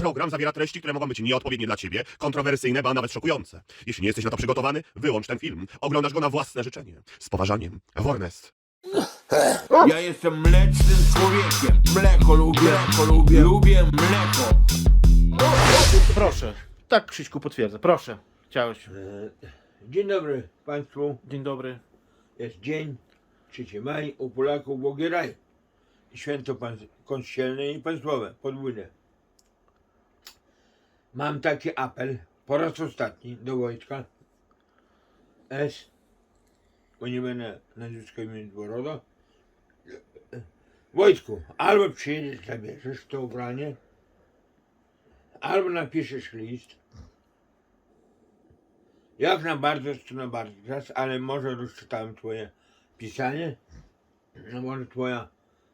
Program zawiera treści, które mogą być nieodpowiednie dla ciebie, kontrowersyjne, ba nawet szokujące. Jeśli nie jesteś na to przygotowany, wyłącz ten film. Oglądasz go na własne życzenie. Z poważaniem. Warnest. Ja jestem mlecznym człowiekiem. Mleko lubię, mleko lubię, lubię mleko. Proszę. Tak, Krzyśku potwierdzę. Proszę. Chciałeś. E, Dzień dobry Państwu. Dzień dobry. Jest dzień 3 maj, u Polaków Bogi Raj. Święto państw- kościelne i państwowe, podwójne. Mam taki apel, po raz ostatni, do Wojtka S. Bo nie będę nazwiska imienia Dworoda. Wojtku, albo przyjedziesz, zabierzesz to ubranie, albo napiszesz list, jak na bardzo, to na bardzo czas, ale może rozczytałem twoje pisanie. No może twoja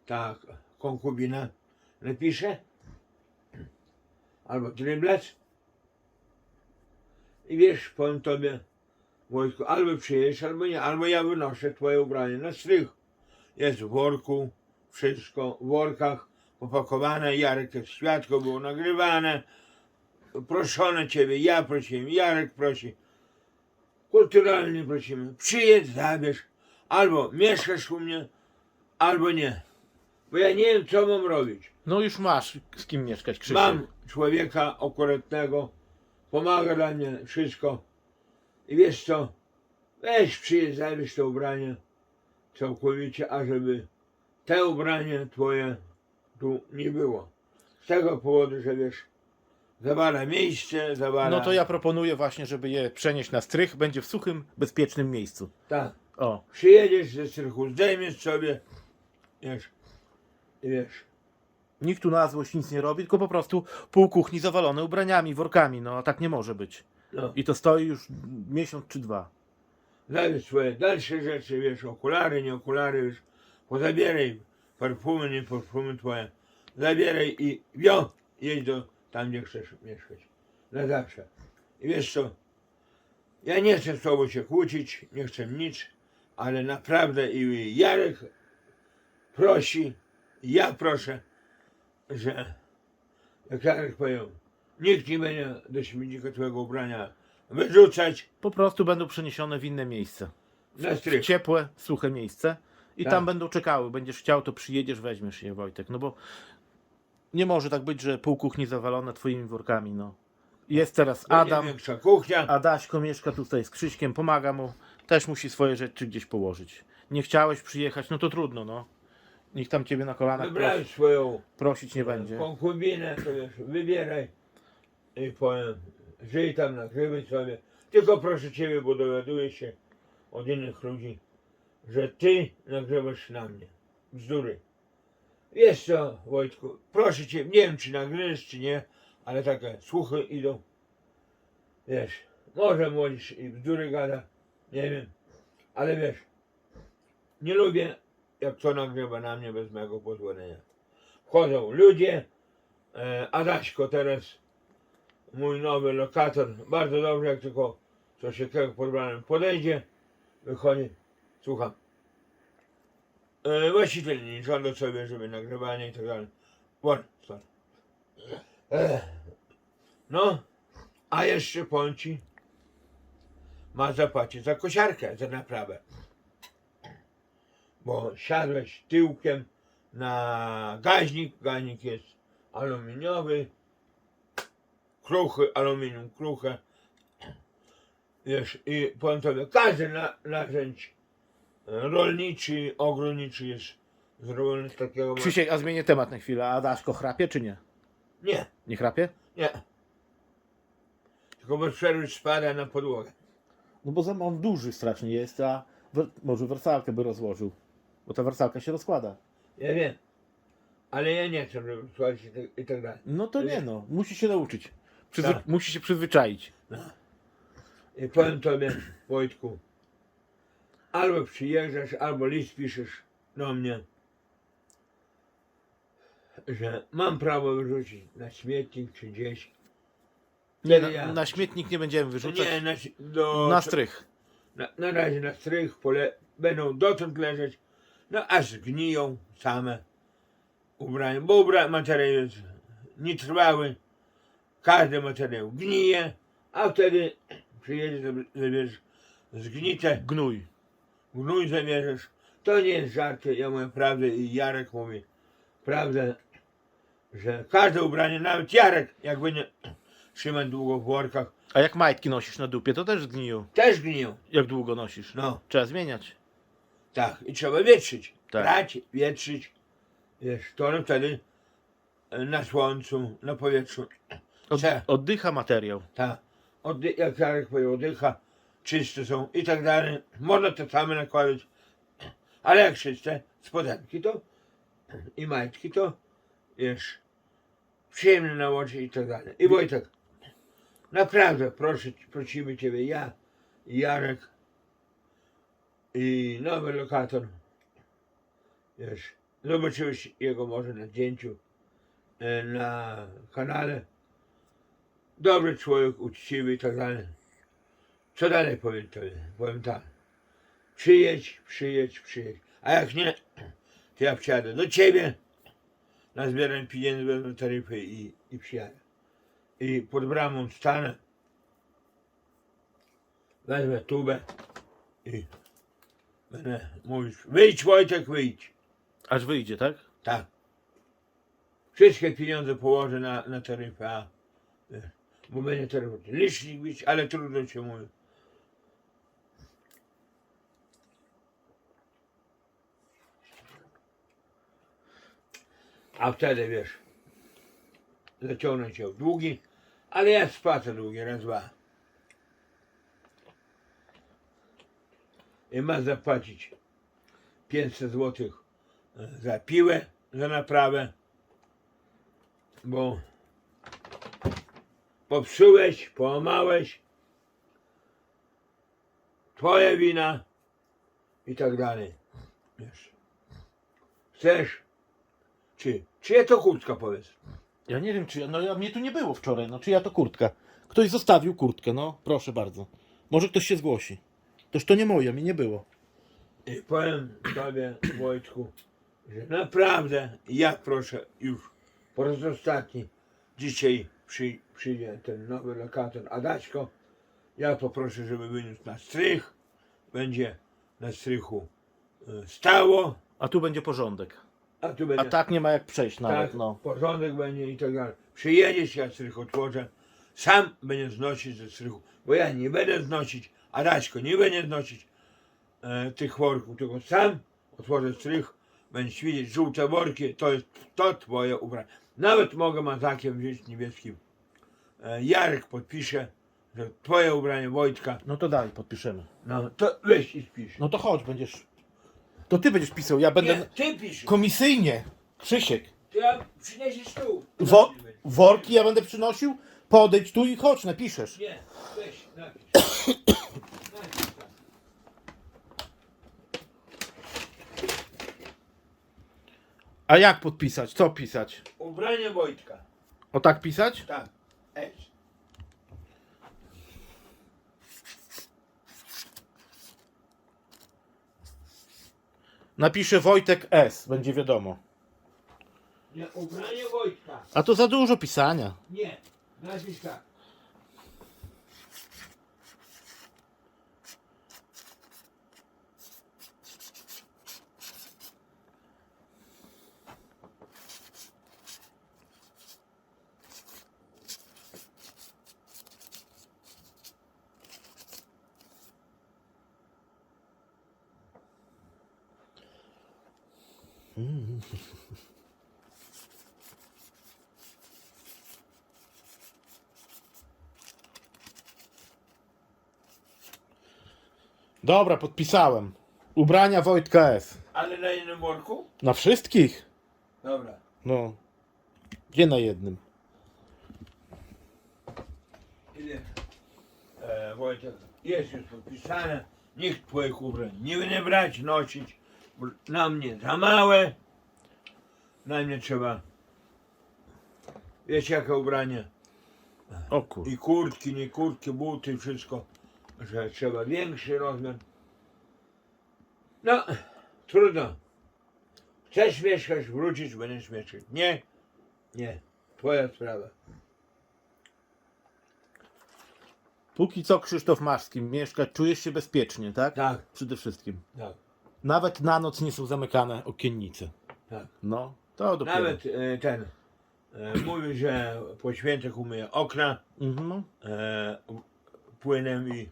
ta konkubina napisze. Albo dryblac. I wiesz, powiem tobie, Wojtku, albo przyjedziesz, albo nie, albo ja wynoszę twoje ubranie na strych. Jest w worku, wszystko w workach popakowane, Jarek jest świadko, było nagrywane. Proszone ciebie, ja prosiłem, Jarek prosi kulturalnie prosimy, przyjedź, zabierz, albo mieszkasz u mnie, albo nie. Bo ja nie wiem, co mam robić. No już masz z kim mieszkać, Krzysiu. Mam człowieka akuratnego, pomaga dla mnie wszystko. I wiesz co, weź przyjedź, zabierz to ubranie całkowicie, ażeby te ubranie twoje tu nie było. Z tego powodu, że wiesz, zawala miejsce, zawala... No to ja proponuję właśnie, żeby je przenieść na strych. Będzie w suchym, bezpiecznym miejscu. Tak. O. Przyjedziesz ze strychu, zdejmiesz sobie, wiesz, i wiesz, Nikt tu na złość nic nie robi, tylko po prostu pół kuchni zawalone ubraniami, workami. No tak nie może być. no, I to stoi już miesiąc czy dwa. zabierz swoje dalsze rzeczy, wiesz, okulary, nie okulary, wiesz, pozabieraj perfumy, nie perfumy twoje, zabieraj i wio, jedź do tam, gdzie chcesz mieszkać, na zawsze. I wiesz co, ja nie chcę z tobą się kłócić, nie chcę nic, ale naprawdę i Jarek prosi, ja proszę, że jak Jarek powiedział, nikt nie będzie do twojego ubrania wyrzucać Po prostu będą przeniesione w inne miejsce. na W strych. ciepłe, suche miejsce. I Tak. tam będą czekały. Będziesz chciał, to przyjedziesz, weźmiesz je, Wojtek. No bo nie może tak być, że pół kuchni zawalone twoimi workami. No. Jest teraz Adam. większa kuchnia. Adaśko mieszka tutaj z Krzyśkiem, pomaga mu, też musi swoje rzeczy gdzieś położyć. Nie chciałeś przyjechać, no to trudno, no. Nikt tam ciebie na kolanach prosi, swoją prosić nie będzie. konkubinę, to wiesz, wybieraj i powiem, żyj tam, nagrywaj sobie. Tylko proszę Ciebie, bo dowiaduję się od innych ludzi, że Ty nagrywasz na mnie. Bzdury. Wiesz co, Wojtku, proszę Cię, nie wiem czy nagrywasz, czy nie, ale takie słuchy idą. Wiesz, może młodzież i bzdury gada, nie wiem, ale wiesz, nie lubię jak to nagrywa na mnie bez mojego pozwolenia. Wchodzą ludzie, e, Adaśko teraz, mój nowy lokator, bardzo dobrze, jak tylko coś takiego pod branem podejdzie, wychodzi, słucham. E, właściciel nie żąda sobie, żeby nagrywanie i tak dalej. Won, stąd. E, no, a jeszcze powiem ci, ma zapłacić za kosiarkę, za naprawę bo siadłeś tyłkiem na gaźnik, gaźnik jest aluminiowy, kruchy, aluminium kruche, wiesz, i powiem tobie, każdy na, narzędź rolniczy, ogrodniczy jest zrobiony z takiego... Krzysiek, a zmienię temat na chwilę. A Adaszko chrapie czy nie? Nie, Nie chrapie? nie. Tylko bez przerwy spada na podłogę. No bo za on duży strasznie jest, a wer- może wersalkę by rozłożył. Bo ta wersalka się rozkłada. Ja wiem, ale ja nie chcę, żeby słuchać i tak, i tak dalej. No to nie no, musi się nauczyć. Przyzwy- Tak. Musi się przyzwyczaić. I powiem tobie, Wojtku, albo przyjeżdżasz, albo list piszesz do mnie, że mam prawo wyrzucić na śmietnik czy gdzieś. Nie, na, ja- na śmietnik nie będziemy Nie, wyrzucać. na, si- do, Na strych. na, na razie na strych pole, będą dotąd leżeć, no aż zgniją same ubrania, bo ubra, materiał jest nietrwały, każdy materiał gnije, a wtedy przyjedzie, zabi- zabierzesz zgnite, Gnój. gnój zabierzesz. To nie jest żarty, ja mówię prawdę i Jarek mówi prawdę, że każde ubranie, nawet Jarek, jak będzie trzymać długo w workach, A jak majtki nosisz na dupie, to też zgniją. też gniją. Jak długo nosisz? No. Trzeba zmieniać. Tak, i trzeba wietrzyć. Tak. Brać, wietrzyć. Wiesz, to one wtedy e, na słońcu, na powietrzu. Od, oddycha materiał. Ta, oddy, jak Jarek powiedział, oddycha, czyste są i tak dalej. Można te same nakładać, ale jak czyste, spodenki to i majtki to, wiesz, przyjemne nałożyć i tak dalej. I Wojtek, naprawdę proszę, prosimy Ciebie, ja, i Jarek i nowy lokator, wiesz, zobaczyłeś jego może na zdjęciu e, na kanale, dobry człowiek, uczciwy i tak dalej. Co dalej powiem tobie? Powiem tak. Przyjedź, przyjedź, przyjedź. A jak nie, to ja przyjadę do ciebie, nazbieram pieniędzy, wezmę taryfy i, i przyjadę. I pod bramą stanę, wezmę tubę i będę mówić, wyjdź Wojtek, wyjdź. Aż wyjdzie, tak? Tak. Wszystkie pieniądze położę na, na taryfę A. Wiesz, Bo będzie taryfa. Licznik być, ale trudno się mówi. A wtedy wiesz, zaciągnę cię w długi, ale ja spłacę długi, raz, dwa. I masz zapłacić 500 złotych za piłę, za naprawę, bo popsułeś, połamałeś, twoja wina i tak dalej. Wiesz. Chcesz? Czy? Czyja to kurtka powiedz? Ja nie wiem, czy ja, no ja, mnie tu nie było wczoraj, no czyja to kurtka? Ktoś zostawił kurtkę, no proszę bardzo. Może ktoś się zgłosi. Toż to nie moja, mi nie było. I powiem tobie, Wojtku, że naprawdę ja proszę już po raz ostatni dzisiaj przy, przyjdzie ten nowy lokator Adaśko. Ja poproszę, żeby wyniósł na strych. Będzie na strychu e, stało, A tu będzie porządek. a tu A będzie tak nie ma jak przejść nawet, tak, no. porządek będzie i tak dalej. Przyjedziesz, ja strych otworzę, sam będę znosić ze strychu, bo ja nie będę znosić, Adaśko nie będzie znosić e, tych worków, tylko sam otworzę strych, będziesz widzieć żółte worki, to jest to twoje ubranie. Nawet mogę mazakiem wziąć niebieskim. E, Jarek podpisze, że twoje ubranie Wojtka, No to daj, podpiszemy. no to weź i spisz. No to chodź, będziesz... To ty będziesz pisał, ja będę... Nie, ty pisz, Komisyjnie! Krzysiek. to ja przyniesiesz tu. Wo worki ja będę przynosił? Podejdź tu i chodź, napiszesz. Nie, weź. Napisz A jak podpisać? Co pisać? Ubranie Wojtka. O tak pisać? Tak. S. Napiszę Wojtek S, będzie wiadomo. Nie, ubranie Wojtka. A to za dużo pisania. Nie. Napisz tak. Dobra, podpisałem. Ubrania Wojtka S. Ale na jednym worku? Na wszystkich? Dobra. No. Gdzie na jednym? Ile? E, Wojtek, jest już podpisane. Nikt twoich ubrań nie będzie brać, nosić. Na mnie za małe. Na mnie trzeba. Wiecie jakie ubranie? O kur... I kurtki, nie kurtki, buty, wszystko. Że trzeba większy rozmiar. No, trudno. Chcesz mieszkać, wrócić, będziesz mieszkać. Nie, nie. Twoja sprawa. Póki co Krzysztof masz z kim mieszkać, czujesz się bezpiecznie, tak? Tak, Przede wszystkim. tak, Nawet na noc nie są zamykane okiennice. tak. No, to dopiero. Nawet e, ten e, mówi, że po świętach umyje okna Mhm. e, płynem i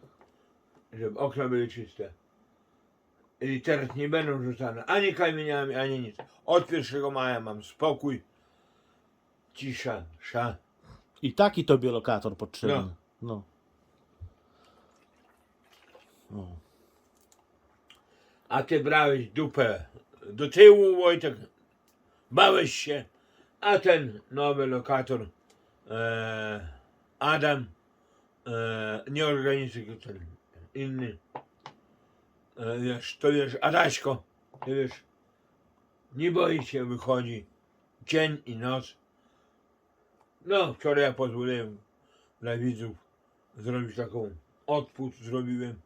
żeby okna były czyste. I teraz nie będą rzucane ani kamieniami, ani nic. Od 1 maja mam spokój, cisza, sza. I taki tobie lokator potrzebny. No. No. no. A ty brałeś dupę do tyłu, Wojtek. Bałeś się. A ten nowy lokator, e, Adam, e, nie organizuje go ten inny. E, wiesz, to wiesz, Adaśko, ty wiesz, nie boi się, wychodzi dzień i noc. No, wczoraj ja pozwoliłem dla widzów zrobić taką odpust, zrobiłem,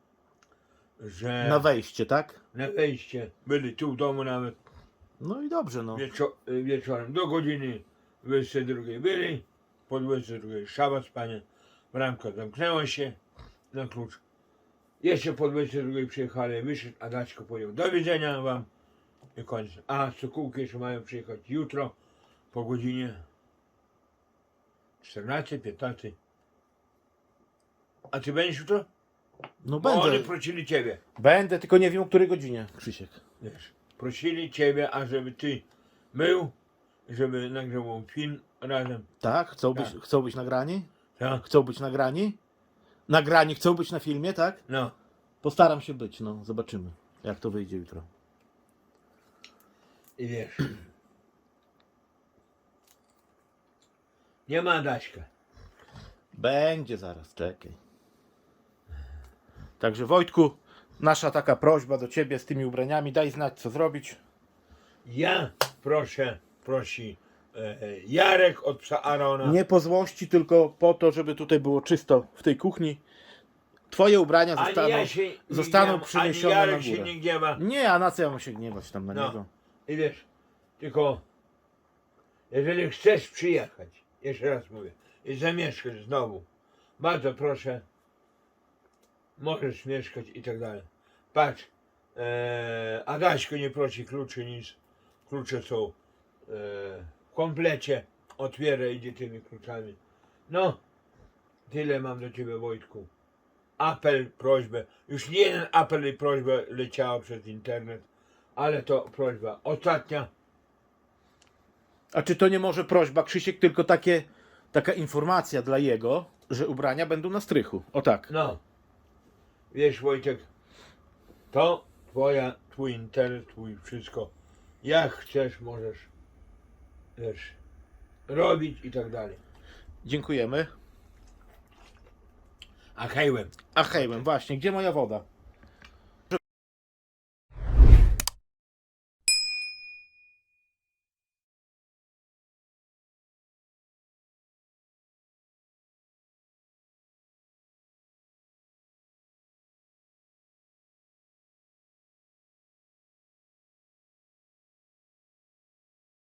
że Na wejście, tak? Na wejście. Byli tu w domu nawet No i dobrze, no. wieczo- wieczorem do godziny 22 byli. Po 22 szabat spania. Bramka zamknęła się na klucz. Jeszcze po 22 przyjechali, wyszedł Adaczko powiedział do widzenia wam i koniec. A Sokółki jeszcze mają przyjechać jutro po godzinie 14, 15. A ty będziesz jutro? No Bo oni będę. prosili ciebie. Będę, tylko nie wiem o której godzinie, Krzysiek. Wiesz, prosili ciebie, ażeby ty był, żeby nagrywał film razem. Tak? Chcą być, Tak. chcą być nagrani? Tak? Chcą być nagrani? Nagrani chcą być na filmie, tak? No, Postaram się być, no. Zobaczymy, jak to wyjdzie jutro. i wiesz. Nie ma Daśka. Będzie zaraz, czekaj. Także Wojtku, nasza taka prośba do ciebie z tymi ubraniami, daj znać co zrobić. Ja proszę, prosi e, e, Jarek od psa Arona. Nie po złości, tylko po to, żeby tutaj było czysto w tej kuchni. Twoje ubrania ani zostaną, ja się nie zostaną gniewam, przyniesione ani na Jarek się górę. nie gniewa. Nie, a na co ja mam się gniewać tam na No. niego? I wiesz, tylko jeżeli chcesz przyjechać, jeszcze raz mówię, i zamieszkać znowu, bardzo proszę, możesz mieszkać i tak dalej. Patrz, e, Adaśko nie prosi kluczy nic, klucze są e, w komplecie, otwiera idzie tymi kluczami. No, tyle mam do Ciebie Wojtku. Apel, prośbę, już nie jeden apel i prośba leciała przez internet, ale to prośba ostatnia. A czy to nie może prośba, Krzysiek, tylko takie, taka informacja dla jego, że ubrania będą na strychu? O tak. No, wiesz Wojtek, to twoja, twój interes, twój wszystko. Jak chcesz, możesz, wiesz, robić i tak dalej. Dziękujemy. A hejłem. A hejłem, właśnie, gdzie moja woda?